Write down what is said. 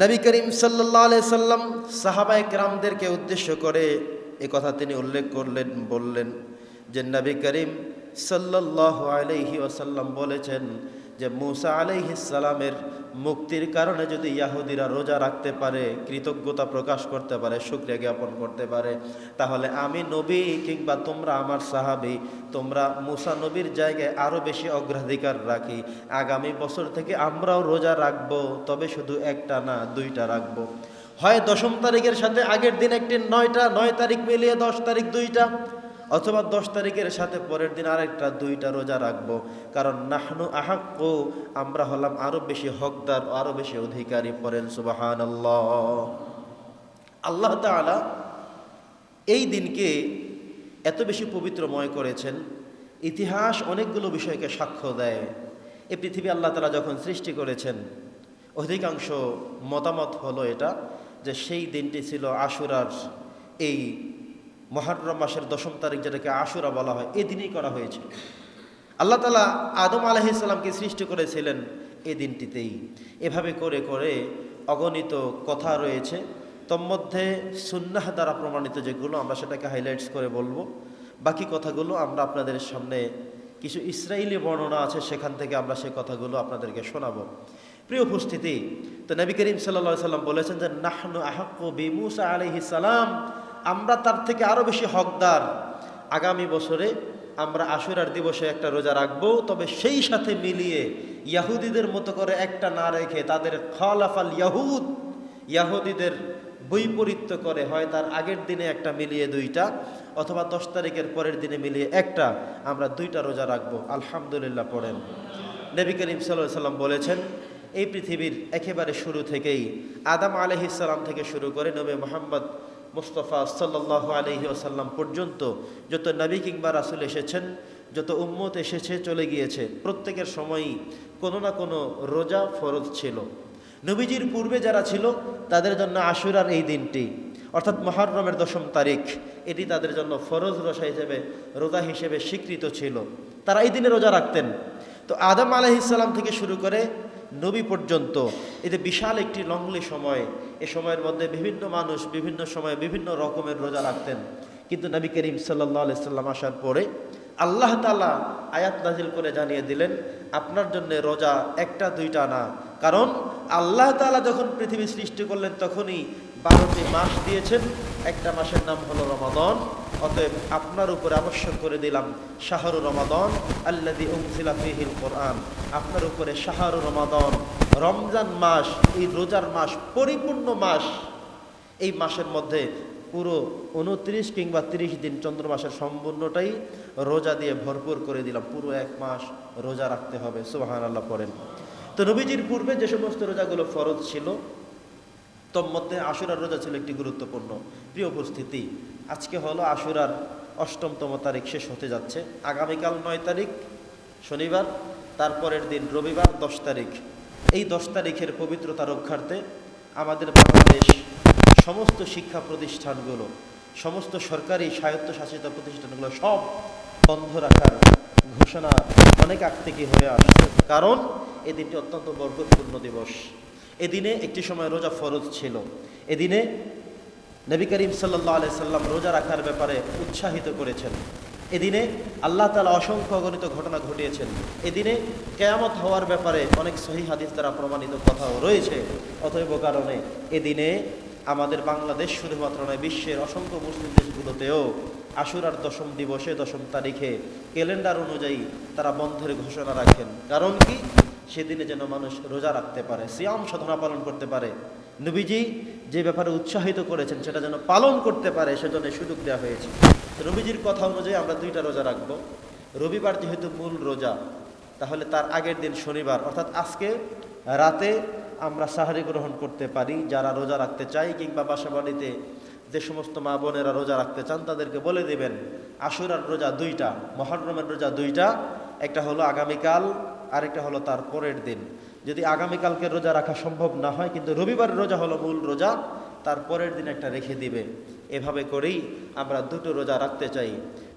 নবী করিম সাল্লাহ সাল্লাম সাহাবায় গ্রামদেরকে উদ্দেশ্য করে এ কথা তিনি উল্লেখ করলেন, বললেন যে নবী করিম সাল্লাহ আলহি ওসাল্লাম বলেছেন যে মুসা আলাইহিসালামের মুক্তির কারণে যদি ইয়াহুদিরা রোজা রাখতে পারে, কৃতজ্ঞতা প্রকাশ করতে পারে, শুক্রিয়া জ্ঞাপন করতে পারে, তাহলে আমি নবী কিংবা তোমরা আমার সাহাবি, তোমরা মুসা নবীর জায়গায় আরও বেশি অগ্রাধিকার রাখি। আগামী বছর থেকে আমরাও রোজা রাখব, তবে শুধু একটা না, দুইটা রাখব। হয় দশম তারিখের সাথে আগের দিন একটি নয়টা, নয় তারিখ মিলিয়ে দশ তারিখ দুইটা। অথবা দশ তারিখের সাথে পরের দিন আরেকটা, দুইটা রোজা রাখব। কারণ নাহনু আহাক্য আমরা হলাম আরও বেশি হকদার, আরও বেশি অধিকারী পরেন সুবাহান আল্লাহ তাআলা এই দিনকে এত বেশি পবিত্রময় করেছেন, ইতিহাস অনেকগুলো বিষয়কে সাক্ষ্য দেয়। এই পৃথিবী আল্লাহ তালা যখন সৃষ্টি করেছেন, অধিকাংশ মতামত হলো এটা যে সেই দিনটি ছিল আশুরার এই মহারম মাসের দশম তারিখ যেটাকে আশুরা বলা হয় এই দিনই করা হয়েছে। আল্লাহ তালা আদম আলহিসাল্লামকে সৃষ্টি করেছিলেন এ দিনটিতেই। এভাবে করে করে অগণিত কথা রয়েছে। তন্মধ্যে সুন্নাহ দ্বারা প্রমাণিত যেগুলো, আমরা সেটাকে হাইলাইটস করে বলব। বাকি কথাগুলো আমরা আপনাদের সামনে কিছু ইসরায়েলি বর্ণনা আছে, সেখান থেকে আমরা সেই কথাগুলো আপনাদেরকে শোনাবো। প্রিয় উপস্থিতি, তো নবী করিম সাল্লা সাল্লাম বলেছেন যে, নাহনু বিমুসা আলহি সালাম আমরা তার থেকে আরও বেশি হকদার। আগামী বছরে আমরা আশুরার দিবসে একটা রোজা রাখব, তবে সেই সাথে মিলিয়ে ইয়াহুদিদের মতো করে একটা না রেখে তাদের খালাফাল ইয়াহুদ, ইয়াহুদিদের বৈপরীত্য করে হয় তার আগের দিনে একটা মিলিয়ে দুইটা, অথবা দশ তারিখের পরের দিনে মিলিয়ে একটা, আমরা দুইটা রোজা রাখব। আলহামদুলিল্লাহ পড়েন। নবী করিম সাল্লাহ সাল্লাম বলেছেন, এই পৃথিবীর একেবারে শুরু থেকেই আদাম আলহিসাল্লাম থেকে শুরু করে নবী মোহাম্মদ মুস্তফা সাল্লাহ আলহি আসাল্লাম পর্যন্ত যত নবী কিংবা রাসুল এসেছেন, যত উম্মত এসেছে, চলে গিয়েছে, প্রত্যেকের সময়ই কোনো না কোনো রোজা ফরজ ছিল। নবীজির পূর্বে যারা ছিল, তাদের জন্য আশুরার এই দিনটি, অর্থাৎ মহারমের দশম তারিখ, এটি তাদের জন্য ফরজ রোজা হিসেবে রোজা হিসেবে স্বীকৃত ছিল। তারা এই দিনে রোজা রাখতেন। তো আদম আলহিসাল্লাম থেকে শুরু করে নবী পর্যন্ত, এতে বিশাল একটি লংলি সময় এ সময়ের মধ্যে বিভিন্ন মানুষ বিভিন্ন সময়ে বিভিন্ন রকমের রোজা রাখতেন। কিন্তু নবী করিম সাল্লাহ সাল্লাম আসার পরে আল্লাহ তালা আয়াত নাজিল করে জানিয়ে দিলেন, আপনার জন্য রোজা একটা, দুইটা না। কারণ আল্লাহ তালা যখন পৃথিবী সৃষ্টি করলেন তখনই বারোটি মাস দিয়েছেন। একটা মাসের নাম হলো রমাদন। অতএব আপনার উপরে আবশ্যক করে দিলাম শাহরু রমাদন আল্লাদি উমসিলা ফিহিল কোরআন। আপনার উপরে শাহরু রমাদন রমজান মাস এই রোজার মাস, পরিপূর্ণ মাস, এই মাসের মধ্যে পুরো উনত্রিশ কিংবা তিরিশ দিন চন্দ্র মাসের সম্পূর্ণটাই রোজা দিয়ে ভরপুর করে দিলাম। পুরো এক মাস রোজা রাখতে হবে সুবাহান আল্লাহ পড়েন। তো নবীজির পূর্বে যে সমস্ত রোজাগুলো ফরজ ছিল তন্মধ্যে আশুরার রোজা ছিল একটি গুরুত্বপূর্ণ। প্রিয় উপস্থিতি, আজকে হলো আশুরার অষ্টমতম তারিখ, শেষ হতে যাচ্ছে। আগামীকাল নয় তারিখ, শনিবার, তারপরের দিন রবিবার, দশ তারিখ। এই দশ তারিখের পবিত্রতা রক্ষার্থে আমাদের বাংলাদেশ সমস্ত শিক্ষা প্রতিষ্ঠানগুলো, সমস্ত সরকারি স্বায়ত্তশাসিত প্রতিষ্ঠানগুলো সব বন্ধ রাখার ঘোষণা অনেক আগ থেকে হয়ে আসছে। কারণ এই দিনটি অত্যন্ত বরকতপূর্ণ দিবস। এদিনে একটি সময় রোজা ফরজ ছিল। এদিনে নবী করিম সাল্লাহ আলি সাল্লাম রোজা রাখার ব্যাপারে উৎসাহিত করেছেন। এদিনে আল্লাহ তালা অসংখ্য অগণিত ঘটনা ঘটিয়েছেন। এদিনে কেয়ামত হওয়ার ব্যাপারে অনেক সহি হাদিস দ্বারা প্রমাণিত কথাও রয়েছে। অতএব কারণে এদিনে আমাদের বাংলাদেশ শুধুমাত্র নয়, বিশ্বের অসংখ্য মুসলিম দেশগুলোতেও আশুরার দশম দিবসে, দশম তারিখে ক্যালেন্ডার অনুযায়ী তারা বন্ধের ঘোষণা রাখেন। কারণ কি? সেদিনে যেন মানুষ রোজা রাখতে পারে, সিয়াম সাধনা পালন করতে পারে। নবীজি যে ব্যাপারে উৎসাহিত করেছেন সেটা যেন পালন করতে পারে, সেজন্য সুযোগ দেওয়া হয়েছে। রবিজির কথা অনুযায়ী আমরা দুইটা রোজা রাখব। রবিবার যেহেতু মূল রোজা, তাহলে তার আগের দিন শনিবার, অর্থাৎ আজকে রাতে আমরা সাহারি গ্রহণ করতে পারি। যারা রোজা রাখতে চাই কিংবা বাসা বাড়িতে যে সমস্ত মা বোনেরা রোজা রাখতে চান, তাদেরকে বলে দেবেন, আশুরার রোজা দুইটা, মহরমের রোজা দুইটা, একটা হলো আগামীকাল, আরেকটা হলো তার পরের দিন। যদি আগামীকালকে রোজা রাখা সম্ভব না হয়, কিন্তু রবিবার রোজা হলো মূল রোজা তার পরের দিন একটা রেখে দিবে। এভাবে করেই আমরা দুটো রোজা রাখতে চাই।